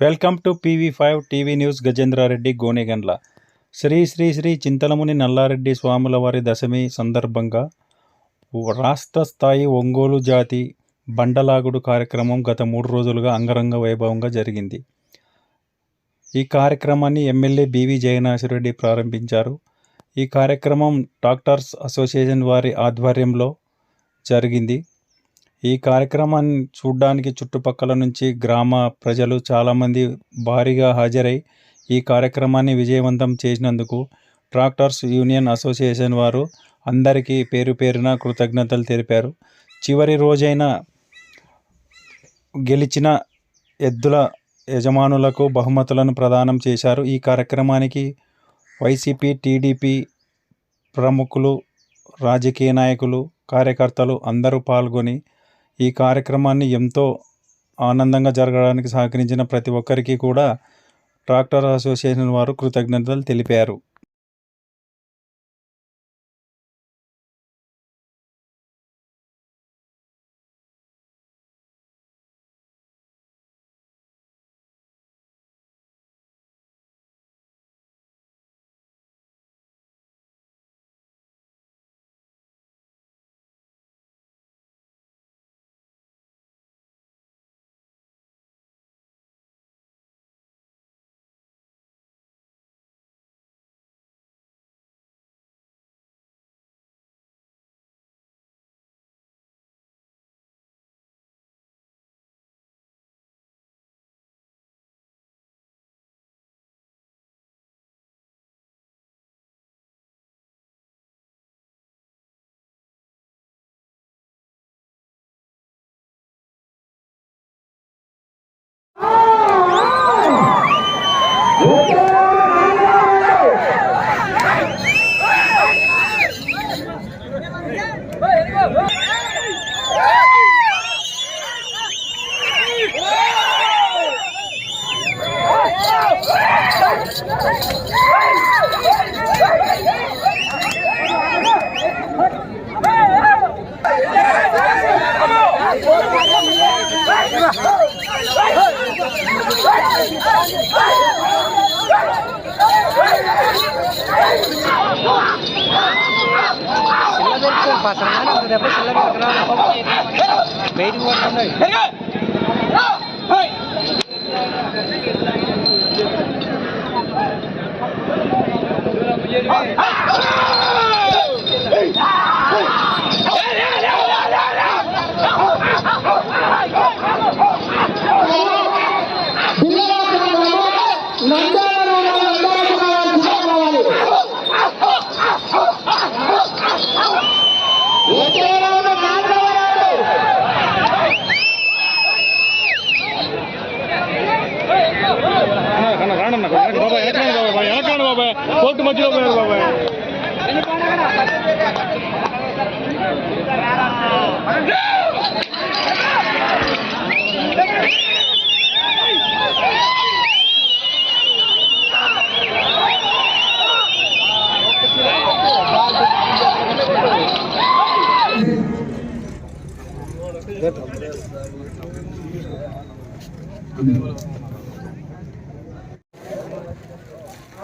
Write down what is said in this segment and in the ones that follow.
Welcome to PV five TV news Gajendrareddy Gonegandla. Shri Shri Shri Chintalamuni Nallareddy స్వాముల వారి దశమి సందర్భంగా రాష్ట్ర స్థాయి ఒంగోలు జాతి బండలాగుడు కార్యక్రమం గత మూడు రోజులుగా అంగరంగ వైభవంగా జరిగింది. ఈ కార్యక్రమాన్ని ఎమ్మెల్యే బివి జయనాథరెడ్డి ప్రారంభించారు. ఈ కార్యక్రమం డాక్టర్స్ అసోసియేషన్ వారి ఆధ్వర్యంలో జరిగింది. ఈ కార్యక్రమాన్ని చూడ్డానికి చుట్టుపక్కల నుంచి గ్రామ ప్రజలు చాలామంది భారీగా హాజరై ఈ కార్యక్రమాన్ని విజయవంతం చేసినందుకు ట్రాక్టర్స్ యూనియన్ అసోసియేషన్ వారు అందరికీ పేరు పేరున కృతజ్ఞతలు తెలిపారు. చివరి రోజైన గెలిచిన ఎద్దుల యజమానులకు బహుమతులను ప్రదానం చేశారు. ఈ కార్యక్రమానికి వైసీపీ టీడీపీ ప్రముఖులు రాజకీయ నాయకులు కార్యకర్తలు అందరూ పాల్గొని ఈ కార్యక్రమాన్ని ఎంతో ఆనందంగా జరగడానికి సహకరించిన ప్రతి ఒక్కరికి కూడా ట్రాక్టర్ అసోసియేషన్ వారు కృతజ్ఞతలు తెలిపారు. Hey! pasang anak sudah berselamat kenal. Beri dua kali. Court మధ్యలో పోయారు బాబాయ్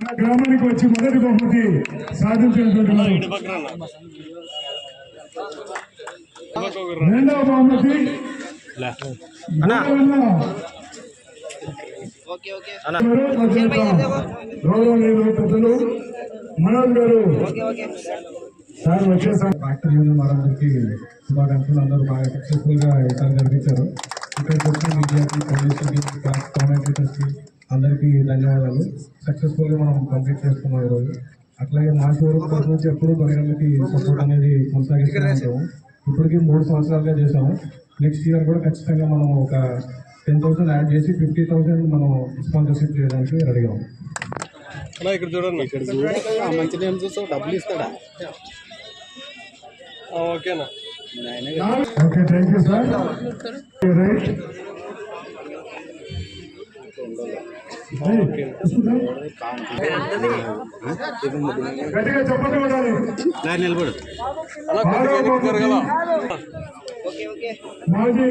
మన గ్రామానికి వచ్చి మొదటి బహుమతి సాధించినటువంటి. రెండవ బహుమతి గౌరవనీయులు పెద్దలు మనోజ్ గారు. సార్ వచ్చేసారు శుభాకాంక్షలు. అందరూ బాగా సక్సెస్ఫుల్గా ఈసారి జరిపించారు ఇక్కడికి వచ్చిన విద్యార్థి పోలీసులకి కామెంటేటర్స్కి అందరికీ ధన్యవాదాలు. సక్సెస్ఫుల్గా మనం కంప్లీట్ చేసుకున్నాం ఈరోజు. అట్లాగే మా షోరూమ్ తరఫు నుంచి ఎప్పుడూ బహిరంగకి సపోర్ట్ అనేది కొనసాగిస్తూ ఇప్పటికీ మూడు సంవత్సరాలుగా చేసాము నెక్స్ట్ ఇయర్ కూడా ఖచ్చితంగా మనం ఒక టెన్ థౌసండ్ యాడ్ చేసి ఫిఫ్టీ థౌసండ్ మనం స్పాన్సర్షిప్ చేయడానికి రెడీగా అలా ఇక్కడ చూడండి. ఇక్కడ మంచి నేమ్ చూసావు డబ్బులు ఇస్తాడా? ఓకేనా? Okay thank you sir right గట్టిగా చెప్పండి ఉండాలి నిలబడు. మాజీ.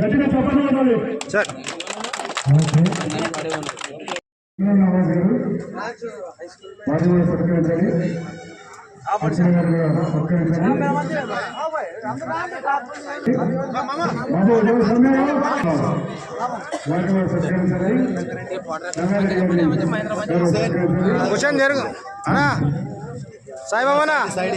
గట్టిగా చెప్పండి ఉండాలి కూర్చొని జరుగు. అనా సాయిబాబానా. సైడ్